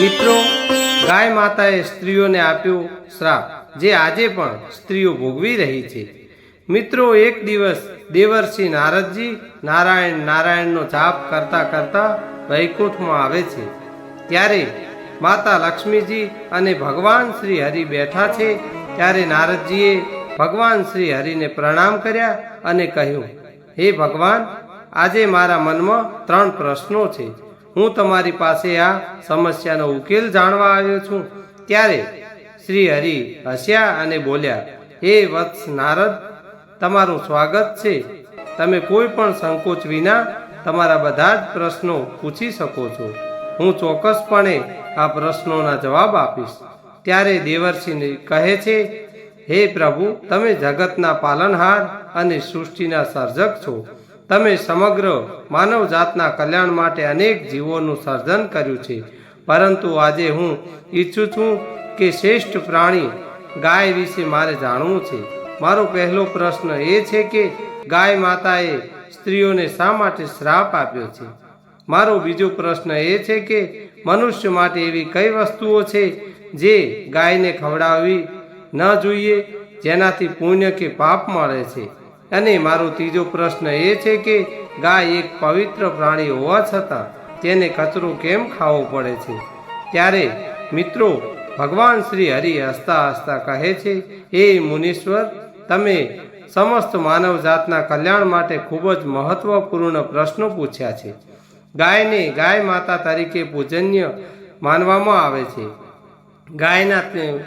મિત્રો, ગાય માતાએ સ્ત્રીઓને આપ્યો શ્રાપ, જે આજે પણ સ્ત્રીઓ ભોગવી રહી છે. મિત્રો, એક દિવસ દેવર્ષિ નારદજી નારાયણ નારાયણનો જાપ કરતા કરતા વૈકુંઠમાં આવે છે. ત્યારે માતા લક્ષ્મીજી અને ભગવાન શ્રી હરિ બેઠા છે. ત્યારે નારદજીએ ભગવાન શ્રી હરિને પ્રણામ કર્યા અને કહ્યું, હે ભગવાન, આજે મારા મનમાં ત્રણ પ્રશ્નો છે. હું તમારી પાસે આ સમસ્યાનો ઉકેલ જાણવા આવ્યો છું. ત્યારે શ્રી હરિ હસ્યા અને બોલ્યા, હે વત્સ નારદ, તમારું સ્વાગત છે. તમે કોઈ પણ સંકોચ વિના તમારા બધા જ પ્રશ્નો પૂછી શકો છો. હું ચોક્કસપણે આ પ્રશ્નોના જવાબ આપીશ. ત્યારે દેવર્ષિને કહે છે, હે પ્રભુ, તમે જગતના પાલનહાર અને સૃષ્ટિના સર્જક છો. તમે સમગ્ર માનવ જાતના કલ્યાણ માટે અનેક જીવોનું સર્જન કર્યું છે. પરંતુ આજે હું ઈચ્છું છું કે શ્રેષ્ઠ પ્રાણી ગાય વિશે મારે જાણવું છે. મારો પહેલો પ્રશ્ન એ છે કે ગાય માતાએ સ્ત્રીઓને શા માટે શ્રાપ આપ્યો છે? મારો બીજો પ્રશ્ન એ છે કે મનુષ્ય માટે એવી કઈ વસ્તુઓ છે જે ગાયને ખવડાવવી ન જોઈએ, જેનાથી પુણ્ય કે પાપ મળે છે? અને મારો ત્રીજો પ્રશ્ન એ છે કે ગાય એક પવિત્ર પ્રાણી હોવા છતાં તેને કચરો કેમ ખાવો પડે છે? ત્યારે મિત્રો, ભગવાન શ્રી હરિ હસતા હસતા કહે છે એ મુનીશ્વર, તમે સમસ્ત માનવ જાતના કલ્યાણ માટે ખૂબ જ મહત્વપૂર્ણ પ્રશ્નો પૂછ્યા છે. ગાયને ગાય માતા તરીકે પૂજન્ય માનવામાં આવે છે. ગાયના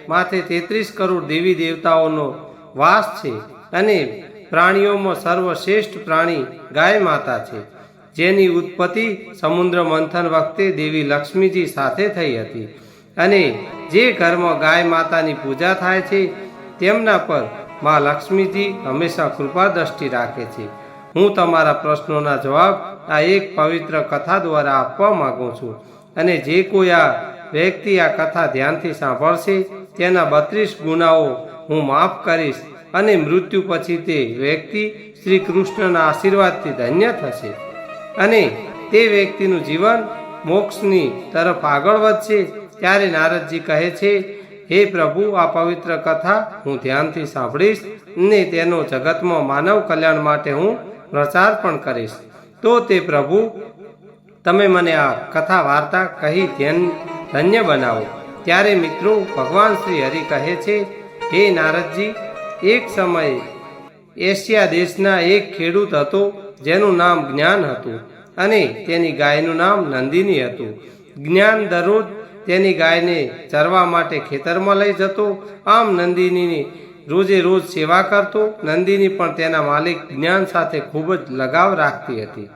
માથે તેત્રીસ કરોડ દેવી દેવતાઓનો વાસ છે અને પ્રાણીઓમાં સર્વશ્રેષ્ઠ પ્રાણી ગાય માતા છે. જેની ઉત્પત્તિ સમુદ્ર મંથન વખતે દેવી લક્ષ્મીજી સાથે થઈ હતી અને જે ઘરમાં ગાય માતાની પૂજા થાય છે, તેમના પર મા લક્ષ્મીજી હંમેશા કૃપા દ્રષ્ટિ રાખે છે. હું તમારા પ્રશ્નોના જવાબ આ એક પવિત્ર કથા દ્વારા આપવા માગું છું અને જે કોઈ આ વ્યક્તિ આ કથા ધ્યાનથી સાંભળશે, તેના બત્રીસ ગુનાઓ હું માફ કરીશ. અને મૃત્યુ પછી તે વ્યક્તિ શ્રી કૃષ્ણના આશીર્વાદથી ધન્ય થશે. અને તે વ્યક્તિનું જીવન મોક્ષની તરફ આગળ વધશે. ત્યારે નારદજી કહે છે, હે પ્રભુ, આ પવિત્ર કથા હું ધ્યાનથી સાંભળીશ અને તેનો જગતમાં માનવ કલ્યાણ માટે હું પ્રચાર પણ કરીશ. તો તે પ્રભુ, તમે મને આ કથા વાર્તા કહી ધ્યાન, ધન્ય બનાવો. ત્યારે મિત્રો, ભગવાન શ્રી હરિ કહે છે, હે નારદજી એક સમયે એશિયા દેશના એક ખેડૂત હતો, જેનું નામ જ્ઞાન હતું અને તેની ગાયનું નામ નંદિની હતું. જ્ઞાન દરરોજ તેની ગાયને ચરવા માટે ખેતરમાં લઈ જતો, આમ નંદિનીની રોજે રોજ સેવા કરતો. નંદિની પણ તેના માલિક જ્ઞાન સાથે ખૂબ જ લગાવ રાખતી હતી.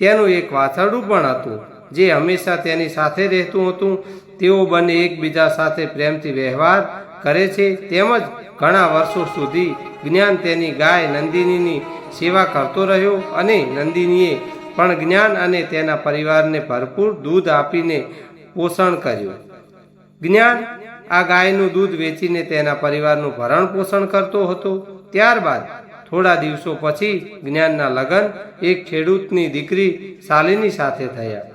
તેનું એક વાછરડું પણ હતું, જે હંમેશા તેની સાથે રહેતું હતું. તેઓ બંને એકબીજા સાથે પ્રેમથી વ્યવહાર કરે છે, તેમજ ઘણા વર્ષો સુધી જ્ઞાન તેની ગાય નંદિનીની સેવા કરતો રહ્યો અને નંદિનીએ પણ જ્ઞાન અને તેના પરિવારને ભરપૂર દૂધ આપીને પોષણ કર્યું. જ્ઞાન આ ગાયનું દૂધ વેચીને તેના પરિવારનું ભરણ પોષણ કરતો હતો. ત્યારબાદ થોડા દિવસો પછી જ્ઞાનના લગ્ન એક ખેડૂતની દીકરી શાલિની સાથે થયા.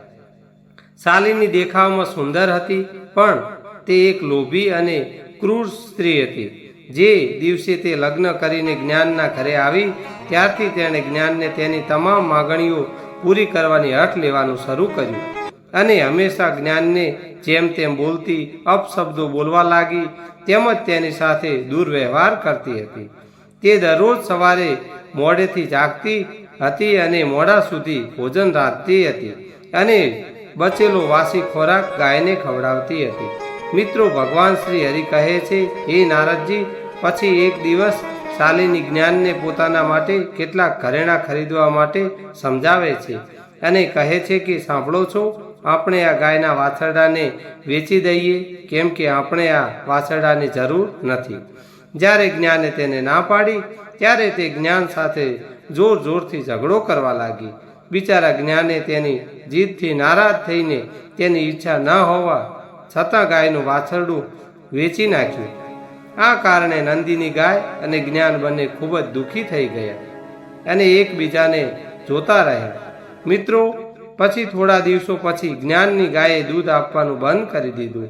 શાલિની દેખાવમાં સુંદર હતી, પણ તે એક લોભી અને ક્રૂર સ્ત્રી હતી. જે દિવસે તે લગ્ન કરીને જ્ઞાનના ઘરે આવી, ત્યારથી તેણે જ્ઞાનને તેની તમામ માગણીઓ પૂરી કરવાની હઠ લેવાનું શરૂ કર્યું. અને હંમેશા જ્ઞાનને જેમ તેમ બોલતી, અપશબ્દો બોલવા લાગી તેમજ તેની સાથે દુર્વ્યવહાર કરતી હતી. તે દરરોજ સવારે મોડેથી જાગતી હતી અને મોડા સુધી ભોજન રાખતી હતી અને બચેલો વાસી ખોરાક ગાયને ખવડાવતી હતી. મિત્રો, ભગવાન શ્રી હરિ કહે છે, હે નારદજી પછી એક દિવસ શાલિની જ્ઞાનને પોતાના માટે કેટલાક ઘરેણાં ખરીદવા માટે સમજાવે છે અને કહે છે કે, સાંભળો છો, આપણે આ ગાયના વાછરડાને વેચી દઈએ, કેમ કે આપણે આ વાછરડાની જરૂર નથી. જ્યારે જ્ઞાને તેને ના પાડી, ત્યારે તે જ્ઞાન સાથે જોર જોરથી ઝઘડો કરવા લાગી. બિચારા જ્ઞાને તેની જીદથી નારાજ થઈને તેની ઈચ્છા ન હોવા છતાં ગાયનું વાછરડું વેચી નાખ્યું. આ કારણે નંદીની ગાય અને જ્ઞાન બંને ખૂબ જ દુઃખી થઈ ગયા અને એકબીજાને જોતા રહ્યા. મિત્રો, પછી થોડા દિવસો પછી જ્ઞાનની ગાયે દૂધ આપવાનું બંધ કરી દીધું.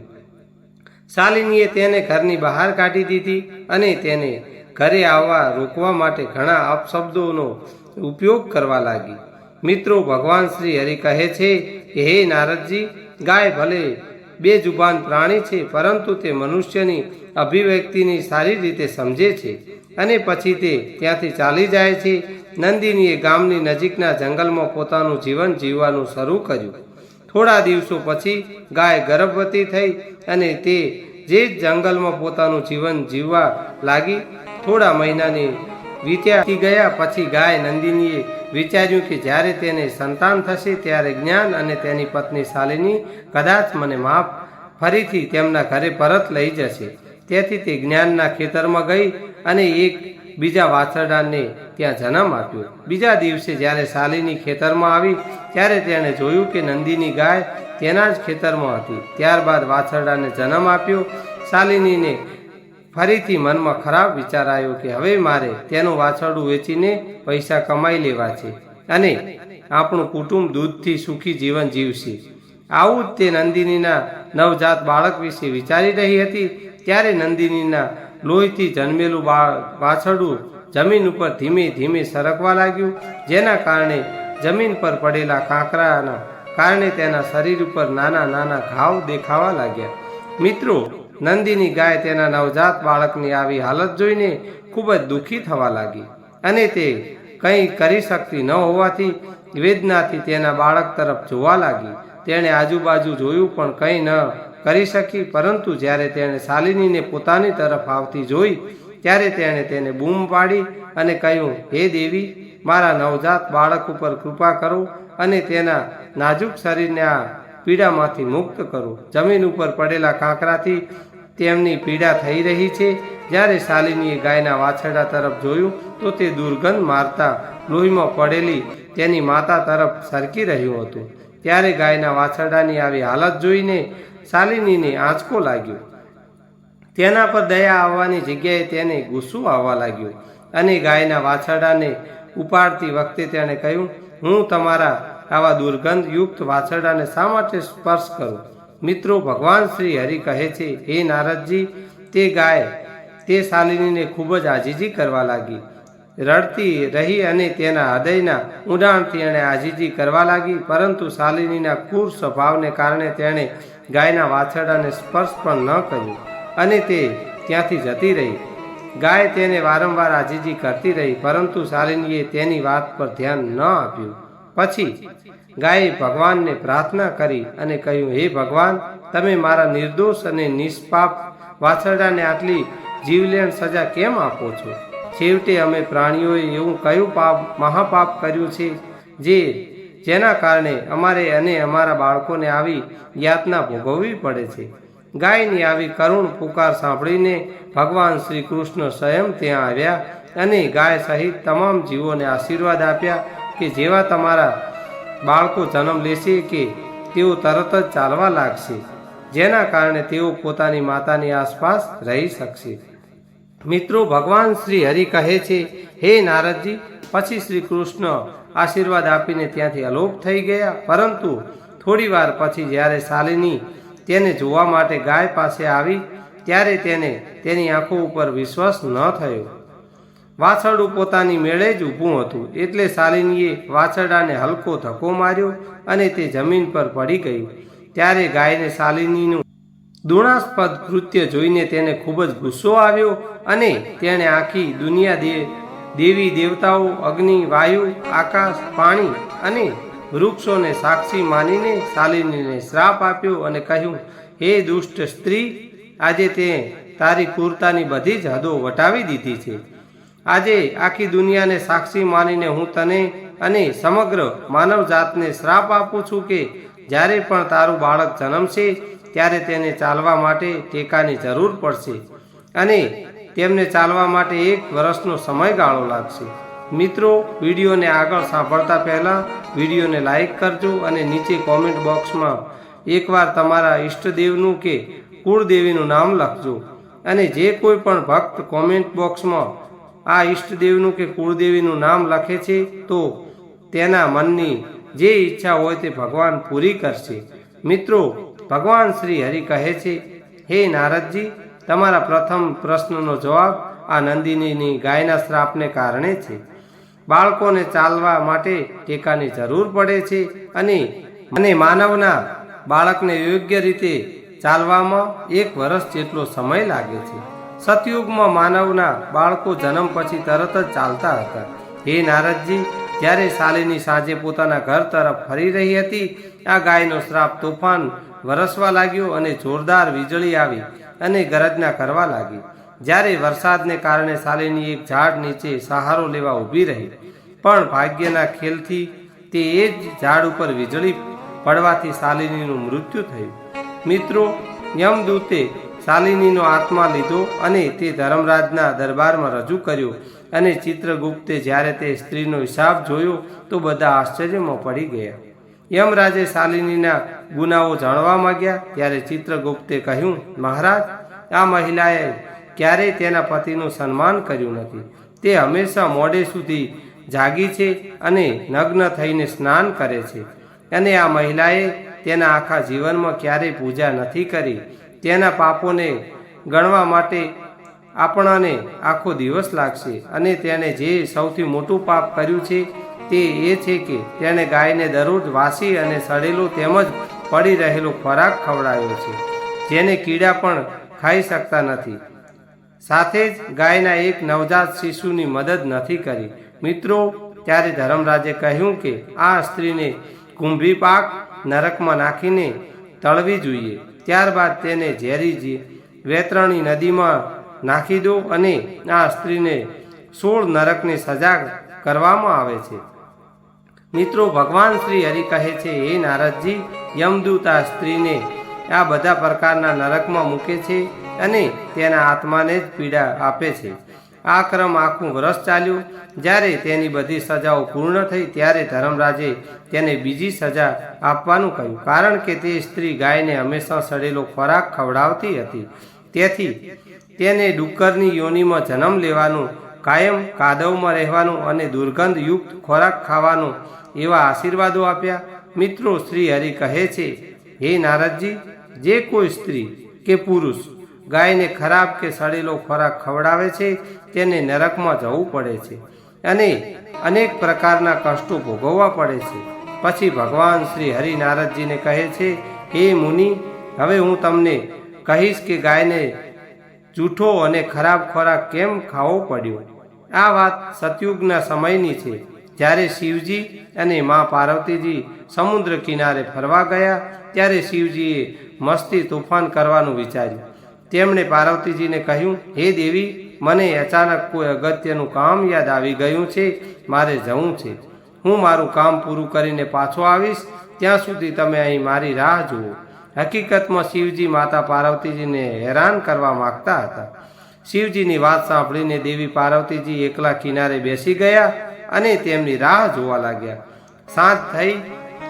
શાલિનીએ તેને ઘરની બહાર કાઢી દીધી અને તેને ઘરે આવવા રોકવા માટે ઘણા અપશબ્દોનો ઉપયોગ કરવા લાગી. મિત્રો, ભગવાન શ્રી હરિ કહે છે કે, હે નારદજી, ગાય ભલે બે જુબાન પ્રાણી છે, પરંતુ તે મનુષ્યની અભિવ્યક્તિની સારી રીતે સમજે છે અને પછી તે ત્યાંથી ચાલી જાય છે. નંદિનીએ ગામની નજીકના જંગલમાં પોતાનું જીવન જીવવાનું શરૂ કર્યું. થોડા દિવસો પછી ગાય ગર્ભવતી થઈ અને તે જે જંગલમાં પોતાનું જીવન જીવવા લાગી. થોડા મહિનાની વીત્યા ગયા પછી ગાય નંદિનીએ વિચાર્યું કે જ્યારે તેને સંતાન થશે ત્યારે જ્ઞાન અને તેની પત્ની શાલિની કદાચ મને માફ ફરીથી તેમના ઘરે પરત લઈ જશે. તેથી તે જ્ઞાનના ખેતરમાં ગઈ અને એક બીજા વાછરડાને ત્યાં જન્મ આપ્યો. બીજા દિવસે જ્યારે શાલિની ખેતરમાં આવી, ત્યારે તેણે જોયું કે નંદીની ગાય તેના જ ખેતરમાં હતી. ત્યારબાદ વાછરડાને જન્મ આપ્યો. શાલિનીને ફરીથી મનમાં ખરાબ વિચાર આવ્યો કે હવે મારે તેનું વાછરડું વેચીને પૈસા કમાઈ લેવા છે અને આપણું કુટુંબ દૂધથી સુખી જીવન જીવશે. આવું જ તે નંદિનીના નવજાત બાળક વિશે વિચારી રહી હતી, ત્યારે નંદિનીના લોહીથી જન્મેલું વાછરડું જમીન ઉપર ધીમે ધીમે સરકવા લાગ્યું, જેના કારણે જમીન પર પડેલા કાંકરાના કારણે તેના શરીર ઉપર નાના નાના ઘાવ દેખાવા લાગ્યા. મિત્રો નંદીની ગાય તેના નવજાત બાળકની આવી હાલત જોઈને ખૂબ જ દુઃખી થવા લાગી. અને તે કંઈ કરી શકતી ન હોવાથી વેદનાથી તેના બાળક તરફ જોવા લાગી. તેણે આજુબાજુ જોયું પણ કંઈ ન કરી શકી, પરંતુ જ્યારે તેણે શાલિનીને પોતાની તરફ આવતી જોઈ, ત્યારે તેણે તેને બૂમ પાડી અને કહ્યું, હે દેવી, મારા નવજાત બાળક ઉપર કૃપા કરો અને તેના નાજુક શરીરને આ પીડામાંથી મુક્ત કરો. જમીન ઉપર પડેલા કાંકરાથી તેમની પીડા થઈ રહી છે. જ્યારે શાલિનીએ ગાયના વાછરડા તરફ જોયું, તો તે દુર્ગંધ મારતા લોહીમાં પડેલી તેની માતા તરફ સરકી રહ્યું હતું. ત્યારે ગાયના વાછરડાની આવી હાલત જોઈને શાલિનીને આંચકો લાગ્યો. તેના પર દયા આવવાની જગ્યાએ તેને ગુસ્સો આવવા લાગ્યો અને ગાયના વાછરડાને ઉપાડતી વખતે તેણે કહ્યું, હું તમારા આવા દુર્ગંધયુક્ત વાછરડાને શા માટે સ્પર્શ કરું? મિત્રો ભગવાન શ્રી હરિ કહે છે, હે નારદજી, તે ગાય, તે શાલિનીને ખૂબ જ આજીજી કરવા લાગી. રડતી રહી અને તેના હૃદયના ઊંડાણથી એણે આજીજી કરવા લાગી, પરંતુ શાલિનીના ક્રૂર સ્વભાવને કારણે તેણે ગાયના વાછરડાને સ્પર્શ પણ ન કર્યું અને તે ત્યાંથી જતી રહી. ગાય તેને વારંવાર આજીજી કરતી રહી, પરંતુ શાલિનીએ તેની વાત પર ધ્યાન ન આપ્યું. પછી ગાયે ભગવાનને પ્રાર્થના કરી અને કહ્યું, હે ભગવાન, તમે મારા નિર્દોષ અને નિષ્પાપ વાછરડાને આટલી જીવલેણ સજા કેમ આપો છો? છેવટે અમે પ્રાણીઓએ એવું કયું પાપ, મહાપાપ કર્યું છે, જે જેના કારણે અમારે અને અમારા બાળકોને આવી યાતના ભોગવવી પડે છે? ગાયની આવી કરુણ પુકાર સાંભળીને ભગવાન શ્રી કૃષ્ણ સ્વયં ત્યાં આવ્યા અને ગાય સહિત તમામ જીવોને આશીર્વાદ આપ્યા કે જેવા તમારા બાળકો જન્મ લેશે કે તેઓ તરત જ ચાલવા લાગશે, જેના કારણે તેઓ પોતાની માતાની આસપાસ રહી શકશે. મિત્રો, ભગવાન શ્રી હરિ કહે છે, હે નારદજી, પછી શ્રી કૃષ્ણ આશીર્વાદ આપીને ત્યાંથી અલોપ થઈ ગયા. પરંતુ થોડી વાર પછી જ્યારે શાલિની તેને જોવા માટે ગાય પાસે આવી, ત્યારે તેને તેની આંખો ઉપર વિશ્વાસ ન થયો. વાછરડું પોતાની મેળે જ ઊભું હતું. એટલે શાલિનીએ વાછરડાને હલકો ધક્કો માર્યો અને તે જમીન પર પડી ગયું. ત્યારે ગાયને શાલિનીનું દુણાસ્પદ કૃત્ય જોઈને તેને ખૂબ જ ગુસ્સો આવ્યો અને તેણે આખી દુનિયા દે, દેવી દેવતાઓ, અગ્નિ, વાયુ, આકાશ, પાણી અને વૃક્ષોને સાક્ષી માનીને શાલિનીને શ્રાપ આપ્યો અને કહ્યું, હે દુષ્ટ સ્ત્રી, આજે તે તારી ક્રૂરતાની બધી જ હદો વટાવી દીધી છે. આજે આખી દુનિયાને સાક્ષી માનીને હું તને અને સમગ્ર માનવ જાતને શ્રાપ આપું છું કે જ્યારે પણ તારું બાળક જન્મશે, ત્યારે તેને ચાલવા માટે ટેકાની જરૂર પડશે અને તેમને ચાલવા માટે એક વર્ષનો સમયગાળો લાગશે. મિત્રો, વિડીયોને આગળ સાંભળતા પહેલાં વિડીયોને લાઈક કરજો અને નીચે કોમેન્ટ બોક્સમાં એકવાર તમારા ઈષ્ટદેવનું કે કુળદેવીનું નામ લખજો અને જે કોઈ પણ ભક્ત કોમેન્ટ બોક્સમાં આ ઈષ્ટદેવનું કે કુળદેવીનું નામ લખે છે, તો તેના મનની જે ઈચ્છા હોય તે ભગવાન પૂરી કરશે. મિત્રો, ભગવાન શ્રી હરિ કહે છે, હે નારદજી, તમારા પ્રથમ પ્રશ્નનો જવાબ આ નંદિનીની ગાયના શ્રાપને કારણે છે. બાળકોને ચાલવા માટે ટેકાની જરૂર પડે છે અને અને માનવના બાળકને યોગ્ય રીતે ચાલવામાં એક વર્ષ જેટલો સમય લાગે છે. સતયુગમાં માનવના બાળકો જન્મ પછી તરત જ ચાલતા હતા. હે નારદજી, જ્યારે શાલિની સાંજે પોતાના ઘર તરફ ફરી રહી હતી, આ ગાયનો શ્રાપ તોફાન વરસવા લાગ્યો અને જોરદાર વીજળી આવી અને ગરજના કરવા લાગી. જ્યારે વરસાદને કારણે શાલિની એક ઝાડ નીચે સહારો લેવા ઊભી રહી. પણ ભાગ્યના ખેલથી તે એ જ ઝાડ ઉપર વીજળી પડવાથી શાલિનીનું મૃત્યુ થયું. મિત્રો, યમદૂતે શાલિનીનો આત્મા લીધો અને તે ધર્મરાજના દરબારમાં રજૂ કર્યો અને ચિત્રગુપ્તે જ્યારે તે સ્ત્રીનો હિસાબ જોયો તો બધા આશ્ચર્યમાં પડી ગયા. યમરાજે શાલિનીના ગુનાઓ જાણવા માંગ્યા ત્યારે ચિત્રગુપ્તે કહ્યું, મહારાજ, આ મહિલાએ ક્યારેય તેના પતિનું સન્માન કર્યું નથી. તે હંમેશા મોડે સુધી જાગી છે અને નગ્ન થઈને સ્નાન કરે છે. અને આ મહિલાએ તેના આખા જીવનમાં ક્યારેય પૂજા નથી કરી. તેના પાપોને ગણવા માટે આપણાને આખો દિવસ લાગશે અને તેણે જે સૌથી મોટું પાપ કર્યું છે તે એ છે કે તેણે ગાયને દરરોજ વાસી અને સડેલો તેમજ પડી રહેલો ખોરાક ખવડાવ્યો છે, જેને કીડા પણ ખાઈ શકતા નથી. સાથે જ ગાયના એક નવજાત શિશુની મદદ નથી કરી. મિત્રો, ત્યારે ધર્મરાજે કહ્યું કે આ સ્ત્રીને કુંભી પાક નરકમાં નાખીને તળવી જોઈએ. ત્યારબાદ તેને ઝેરી વેતરણી નદીમાં નાખી દો અને આ સ્ત્રીને સોળ નરકની સજા કરવામાં આવે છે. મિત્રો, ભગવાન શ્રી હરિ કહે છે, હે નારદજી, યમદૂત આ સ્ત્રીને આ બધા પ્રકારના નરકમાં મૂકે છે અને તેના આત્માને જ પીડા આપે છે. આ ક્રમ આખું વર્ષ ચાલ્યું. જ્યારે તેની બધી સજાઓ પૂર્ણ થઈ, ત્યારે ધર્મરાજે તેને બીજી સજા આપવાનું કહ્યું. કારણ કે તે સ્ત્રી ગાયને હંમેશા સડેલો ખોરાક ખવડાવતી હતી. તેથી તેને ડુક્કરની યોનિમાં જન્મ લેવાનું, કાયમ કાદવમાં રહેવાનું અને દુર્ગંધયુક્ત ખોરાક ખાવાનું એવા આશીર્વાદો આપ્યા. મિત્રો, શ્રી હરિ કહે છે, હે નારદજી, જે કોઈ સ્ત્રી કે પુરુષ ગાયને ખરાબ કે સડેલો ખોરાક ખવડાવે છે, તેને નરકમાં જવું પડે છે અને અનેક પ્રકારના કષ્ટો ભોગવવા પડે છે. પછી ભગવાન શ્રી હરિ નારદજીને કહે છે, હે મુનિ, હવે હું તમને કહીશ કે ગાયને જૂઠો અને ખરાબ ખોરાક કેમ ખાવો પડ્યો? આ વાત સતયુગના સમયની છે. જ્યારે શિવજી અને મા પાર્વતીજી સમુદ્ર કિનારે ફરવા ગયા, ત્યારે શિવજીએ મસ્તી તોફાન કરવાનું વિચાર્યું. તેમણે પાર્વતીજીને કહ્યું, હે દેવી, મને અચાનક કોઈ અગત્યનું કામ યાદ આવી ગયું છે, મારે જવું છે. હું મારું કામ પૂરું કરીને પાછો આવીશ, ત્યાં સુધી તમે અહીં મારી રાહ જુઓ. હકીકતમાં શિવજી માતા પાર્વતીજીને હેરાન કરવા માગતા હતા. શિવજીની વાત સાંભળીને દેવી પાર્વતીજી એકલા કિનારે બેસી ગયા અને તેમની રાહ જોવા લાગ્યા. સાંજ થઈ,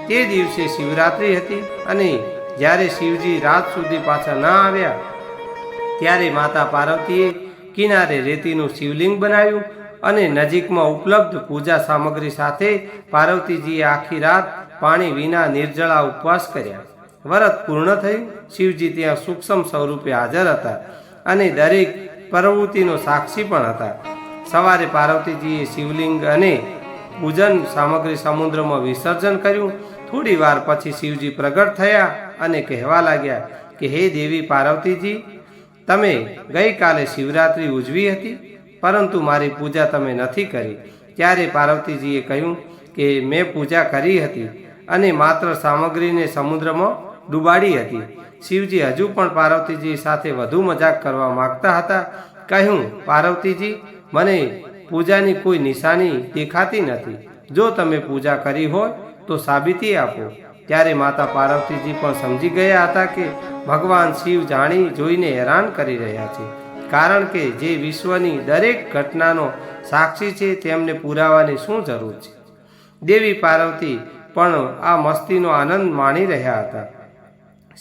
તે દિવસે શિવરાત્રિ હતી અને જ્યારે શિવજી રાત સુધી પાછા ન આવ્યા ત્યારે માતા પાર્વતીએ કિનારે રેતીનું શિવલિંગ બનાવ્યું અને નજીકમાં ઉપલબ્ધ પૂજા સામગ્રી સાથે પાર્વતીજીએ આખી રાત પાણી વિના નિર્જળા ઉપવાસ કર્યા. વ્રત પૂર્ણ થયું. શિવજી ત્યાં સૂક્ષ્મ સ્વરૂપે હાજર હતા અને દરેક પ્રવૃત્તિનો સાક્ષી પણ હતા. સવારે પાર્વતીજીએ શિવલિંગ અને પૂજન સામગ્રી સમુદ્રમાં વિસર્જન કર્યું. થોડી વાર પછી શિવજી પ્રગટ થયા અને કહેવા લાગ્યા કે, હે દેવી પાર્વતીજી તમે ગઈકાલે શિવરાત્રિ ઉજવી હતી, પરંતુ મારી પૂજા તમે નથી કરી. ત્યારે પાર્વતીજીએ કહ્યું કે મેં પૂજા કરી હતી અને માત્ર સામગ્રીને સમુદ્રમાં ડૂબાડી હતી. શિવજી હજુ પણ પાર્વતીજી સાથે વધુ મજાક કરવા માગતા હતા, કહ્યું, પાર્વતીજી, મને પૂજાની કોઈ નિશાની દેખાતી નથી. જો તમે પૂજા કરી હોય તો સાબિતી આપો. ત્યારે માતા પાર્વતીજી પણ સમજી ગયા હતા કે ભગવાન શિવ જાણી જોઈને હેરાન કરી રહ્યા છે. કારણ કે જે વિશ્વની દરેક ઘટનાનો સાક્ષી છે તેમને પુરાવાની શું જરૂર છે? દેવી પાર્વતી પણ આ મસ્તીનો આનંદ માણી રહ્યા હતા.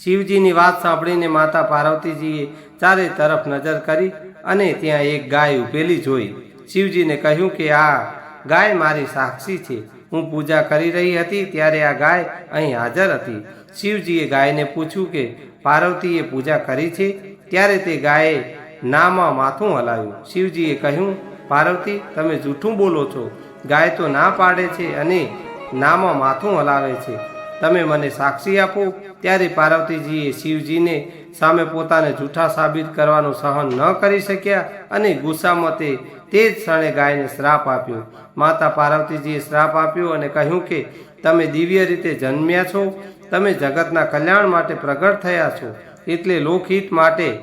શિવજીની વાત સાંભળીને માતા પાર્વતીજીએ ચારે તરફ નજર કરી અને ત્યાં એક ગાય ઉભેલી જોઈ. શિવજીને કહ્યું કે આ ગાય મારી સાક્ષી છે. હું પૂજા કરી રહી હતી ત્યારે આ ગાય અહીં હાજર હતી. શિવજીએ ગાયને પૂછ્યું કે, પાર્વતીએ પૂજા કરી છે? ત્યારે તે ગાયે નામાં માથું હલાવ્યું. શિવજીએ કહ્યું, પાર્વતી, તમે જૂઠું બોલો છો. ગાય તો ના પાડે છે અને નામાં માથું હલાવે છે. તમે મને સાક્ષી આપો. ત્યારે પાર્વતીજીએ શિવજીને સામે પોતાને જૂઠા સાબિત કરવાનું સહન ન કરી શક્યા અને ગુસ્સામાં તે તે જ ક્ષણે ગાયને શ્રાપ આપ્યો. માતા પાર્વતીજીએ શ્રાપ આપ્યો અને કહ્યું કે, તમે દિવ્ય રીતે જન્મ્યા છો. તમે જગતના કલ્યાણ માટે પ્રગટ થયા છો. એટલે લોકહિત માટે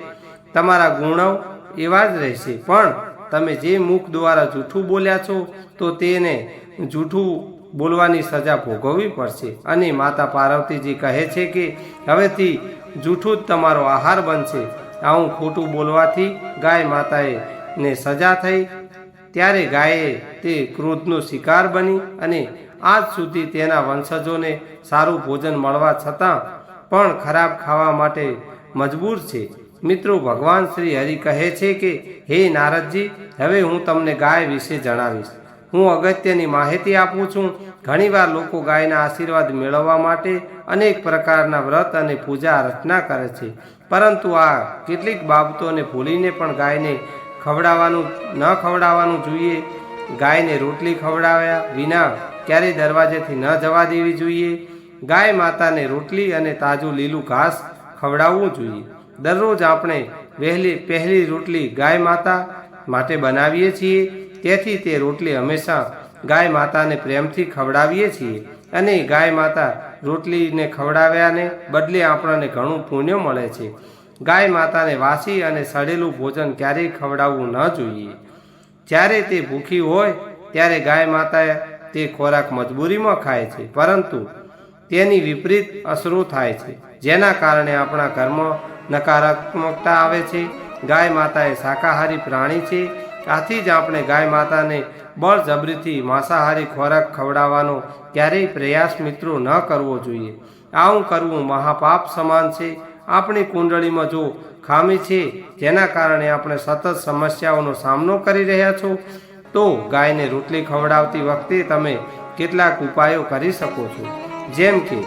તમારા ગુણો એવા જ રહેશે. પણ તમે જે મુખ દ્વારા જૂઠું બોલ્યા છો, તો તેને જૂઠું બોલવાની સજા ભોગવવી પડશે. અને માતા પાર્વતીજી કહે છે કે, હવેથી જૂઠું જ તમારો આહાર બનશે. આવું ખોટું બોલવાથી ગાય માતાએ ને સજા થઈ. ત્યારે ગાયે તે ક્રોધનો શિકાર બની અને આજ સુધી તેના વંશજોને સારું ભોજન મળવા છતાં પણ ખરાબ ખાવા માટે મજબૂર છે. મિત્રો, ભગવાન શ્રી હરિ કહે છે કે, હે નારદજી, હવે હું તમને ગાય વિશે જણાવીશ. હું અગત્યની માહિતી આપું છું. ઘણીવાર લોકો ગાયના આશીર્વાદ મેળવવા માટે અનેક પ્રકારના વ્રત અને પૂજા અર્ચના કરે છે. પરંતુ આ કેટલીક બાબતોને ભૂલીને પણ ગાયને ખવડાવવાનું, ન ખવડાવવાનું જોઈએ. ગાયને રોટલી ખવડાવ્યા વિના ક્યારેય દરવાજેથી ન જવા દેવી જોઈએ. ગાય માતાને રોટલી અને તાજું લીલું ઘાસ ખવડાવવું જોઈએ. દરરોજ આપણે વહેલી, પહેલી રોટલી ગાય માતા માટે બનાવીએ છીએ. તેથી તે રોટલી હંમેશા ગાય માતાને પ્રેમથી ખવડાવીએ છીએ. અને ગાય માતા રોટલીને ખવડાવ્યાને બદલે આપણને ઘણું પુણ્ય મળે છે. ગાય માતાને વાસી અને સડેલું ભોજન ક્યારેય ખવડાવવું ન જોઈએ. જ્યારે તે ભૂખી હોય, ત્યારે ગાય માતા તે ખોરાક મજબૂરીમાં ખાય છે, પરંતુ તેની વિપરીત અસરો થાય છે, જેના કારણે આપણા ઘરમાં નકારાત્મકતા આવે છે. ગાય માતા એ શાકાહારી પ્રાણી છે આથી જ આપણે ગાય માતાને બળજબરીથી માંસાહારી ખોરાક ખવડાવવાનો ક્યારેય પ્રયાસ મિત્રો ન કરવો જોઈએ. આવું કરવું મહાપાપ સમાન છે. આપણી કુંડળીમાં જો ખામી છે, જેના કારણે આપણે સતત સમસ્યાઓનો સામનો કરી રહ્યા છો, તો ગાયને રોટલી ખવડાવતી વખતે તમે કેટલાક ઉપાયો કરી શકો છો. જેમ કે,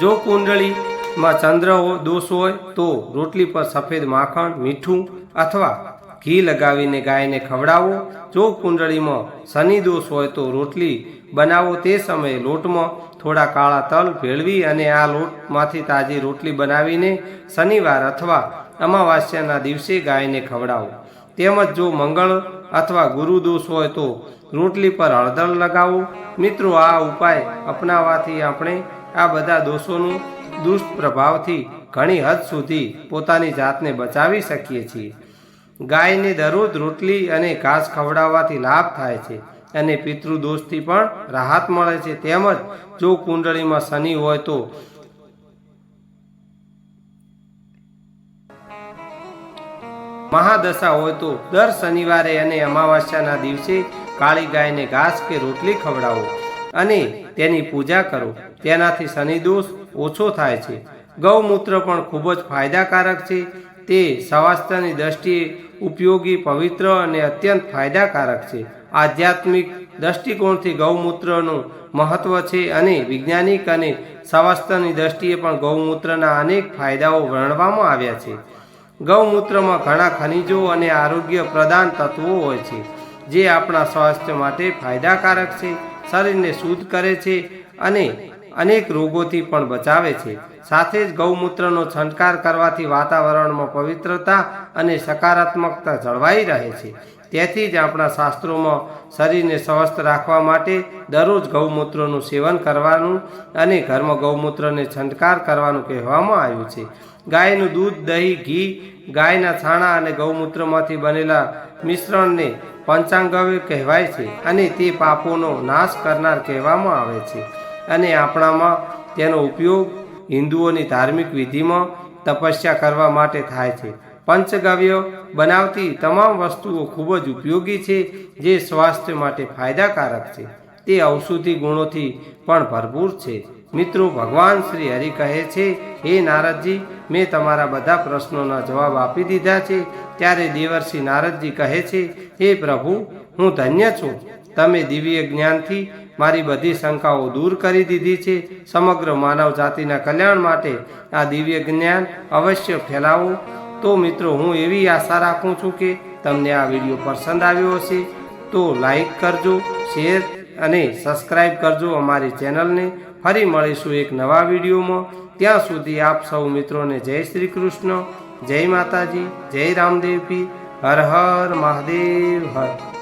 જો કુંડળીમાં ચંદ્ર દોષ હોય, તો રોટલી પર સફેદ માખણ, મીઠું અથવા ઘી લગાવીને ગાયને ખવડાવો. જો કુંડળીમાં શનિ દોષ હોય તો રોટલી બનાવો. તે સમયે લોટમાં થોડા કાળા તલ ભેળવી અને આ લોટમાંથી તાજી રોટલી બનાવીને શનિવાર અથવા અમાવાસ્યાના દિવસે ગાયને ખવડાવો. તેમજ જો મંગળ અથવા ગુરુ દોષ હોય તો રોટલી પર હળદર લગાવો. મિત્રો, આ ઉપાય અપનાવવાથી આપણે આ બધા દોષોનું દુષ્પ્રભાવથી ઘણી હદ સુધી પોતાની જાતને બચાવી શકીએ છીએ. ગાયને દરરોજ રોટલી અને ઘાસ ખવડાવવાથી લાભ થાય છે અને પિતૃદોષથી પણ રાહત મળે છે. તેમજ જો કુંડળીમાં શનિ હોય તો મહાદશા હોય તો દર શનિવારે અને અમાવાસ્યાના દિવસે કાળી ગાયને ઘાસ કે રોટલી ખવડાવો અને તેની પૂજા કરો. તેનાથી શનિ દોષ ઓછો થાય છે. ગૌમૂત્ર પણ ખૂબ જ ફાયદાકારક છે. તે સ્વાસ્થ્યની દ્રષ્ટિએ ઉપયોગી, પવિત્ર અને અત્યંત ફાયદાકારક છે. આધ્યાત્મિક દ્રષ્ટિકોણથી ગૌમૂત્રનું મહત્વ છે અને વૈજ્ઞાનિક અને સ્વાસ્થ્યની દ્રષ્ટિએ પણ ગૌમૂત્રના અનેક ફાયદાઓ વર્ણવવામાં આવ્યા છે. ગૌમૂત્રમાં ઘણા ખનિજો અને આરોગ્ય પ્રદાન તત્વો હોય છે, જે આપણા સ્વાસ્થ્ય માટે ફાયદાકારક છે, શરીરને શુદ્ધ કરે છે અને અનેક રોગોથી પણ બચાવે છે. સાથે જ ગૌમૂત્રનો છંટકાર કરવાથી વાતાવરણમાં પવિત્રતા અને સકારાત્મકતા જળવાઈ રહે છે. તેથી જ આપણા શાસ્ત્રોમાં શરીરને સ્વસ્થ રાખવા માટે દરરોજ ગૌમૂત્રનું સેવન કરવાનું અને ઘરમાં ગૌમૂત્રને છંટકાર કરવાનું કહેવામાં આવ્યું છે. ગાયનું દૂધ, દહીં, ઘી, ગાયના છાણા અને ગૌમૂત્રમાંથી બનેલા મિશ્રણને પંચાંગવ્ય કહેવાય છે અને તે પાપોનો નાશ કરનાર કહેવામાં આવે છે. અને આપણામાં તેનો ઉપયોગ હિન્દુઓની ધાર્મિક વિધિમાં તપસ્યા કરવા માટે થાય છે. પંચગવ્ય બનાવતી તમામ વસ્તુઓ ખૂબ જ ઉપયોગી છે, જે સ્વાસ્થ્ય માટે ફાયદાકારક છે. તે ઔષધિ ગુણોથી પણ ભરપૂર છે. મિત્રો, ભગવાન શ્રી હરિ કહે છે, હે નારદજી, મેં તમારા બધા પ્રશ્નોના જવાબ આપી દીધા છે. ત્યારે દેવર્ષિ નારદજી કહે છે, હે પ્રભુ, હું ધન્ય છું. તમે દિવ્ય જ્ઞાનથી મારી બધી શંકાઓ દૂર કરી દીધી છે. સમગ્ર માનવ જાતિના કલ્યાણ માટે આ દિવ્ય જ્ઞાન અવશ્ય ફેલાવો. તો મિત્રો, હું એવી આશા રાખું છું કે તમને આ વીડિયો પસંદ આવ્યો હશે. તો લાઈક કરજો, શેર અને સબસ્ક્રાઈબ કરજો અમારી ચેનલને. ફરી મળીશું એક નવા વિડીયોમાં. ત્યાં સુધી આપ સૌ મિત્રોને જય શ્રી કૃષ્ણ, જય માતાજી, જય રામદેવપી હર હર મહાદેવ, હર.